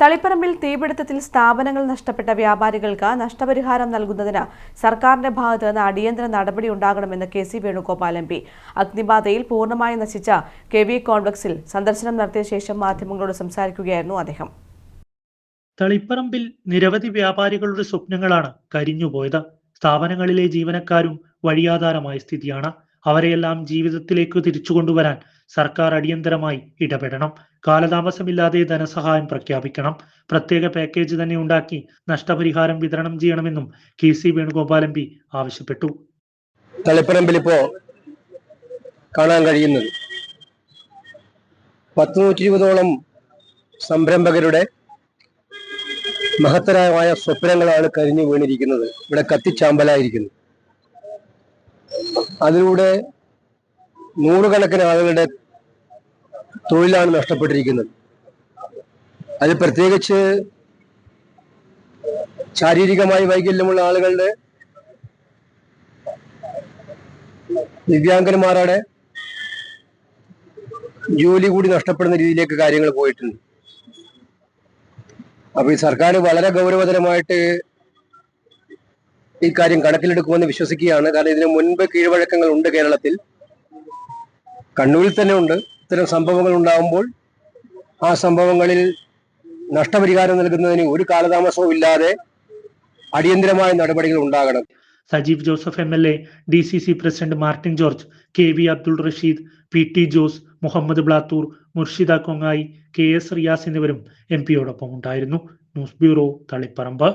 തളിപ്പറമ്പിൽ തീപിടുത്തത്തിൽ സ്ഥാപനങ്ങൾ നഷ്ടപ്പെട്ട വ്യാപാരികൾക്ക് നഷ്ടപരിഹാരം നൽകുന്നതിന് സർക്കാരിന്റെ ഭാഗത്ത് നിന്ന് അടിയന്തര നടപടി ഉണ്ടാകണമെന്ന് K C Venugopal M P. അഗ്നിബാധയിൽ പൂർണമായി നശിച്ച കെ വി കോംപ്ലക്സിൽ സന്ദർശനം നടത്തിയ ശേഷം മാധ്യമങ്ങളോട് സംസാരിക്കുകയായിരുന്നു അദ്ദേഹം. തളിപ്പറമ്പിൽ നിരവധി വ്യാപാരികളുടെ സ്വപ്നങ്ങളാണ് കരിഞ്ഞുപോയത്. സ്ഥാപനങ്ങളിലെ ജീവനക്കാരും വഴിയാധാരമായ സ്ഥിതിയാണ്. അവരെയെല്ലാം ജീവിതത്തിലേക്ക് തിരിച്ചു കൊണ്ടുവരാൻ സർക്കാർ അടിയന്തരമായി ഇടപെടണം. കാലതാമസമില്ലാതെ ധനസഹായം പ്രഖ്യാപിക്കണം. പ്രത്യേക പാക്കേജ് തന്നെ ഉണ്ടാക്കി നഷ്ടപരിഹാരം വിതരണം ചെയ്യണമെന്നും K C Venugopal M P ആവശ്യപ്പെട്ടു. തളിപ്പറമ്പിൽ ഇപ്പോ കാണാൻ കഴിയുന്നത് പത്ത് നൂറ്റി ഇരുപതോളം സംരംഭകരുടെ മഹത്തരമായ സ്വപ്നങ്ങളാണ് കരിഞ്ഞു വീണിരിക്കുന്നത്. ഇവിടെ കത്തിച്ചാമ്പലായിരിക്കുന്നു. അതിലൂടെ നൂറുകണക്കിന് ആളുകളുടെ തൊഴിലാണ് നഷ്ടപ്പെട്ടിരിക്കുന്നത്. അത് പ്രത്യേകിച്ച് ശാരീരികമായി വൈകല്യമുള്ള ആളുകളുടെ ദിവ്യാംഗന്മാരുടെ ജോലി കൂടി നഷ്ടപ്പെടുന്ന രീതിയിലേക്ക് കാര്യങ്ങൾ പോയിട്ടുണ്ട്. അപ്പൊ ഈ സർക്കാർ വളരെ ഗൗരവതരമായിട്ട് ഈ കാര്യം കണക്കിലെടുക്കുമെന്ന് വിശ്വസിക്കുകയാണ്. കാരണം ഇതിന് മുൻപ് കീഴ്വഴക്കങ്ങൾ ഉണ്ട് കേരളത്തിൽ. കണ്ണൂരിൽ തന്നെ ഉണ്ട്. ഇത്തരം സംഭവങ്ങൾ ഉണ്ടാകുമ്പോൾ ആ സംഭവങ്ങളിൽ നഷ്ടപരിഹാരം നൽകുന്നതിന് ഒരു കാലതാമസവും ഇല്ലാതെ അടിയന്തരമായ നടപടികൾ ഉണ്ടാകണം. Sajeev Joseph M L A D C C president Martin George K V Abdul Rasheed P T Jose Muhammad Blathur Murshida Kongayi K S Riyas എന്നിവരും എം പിയോടൊപ്പം ഉണ്ടായിരുന്നു. News bureau Taliparamba.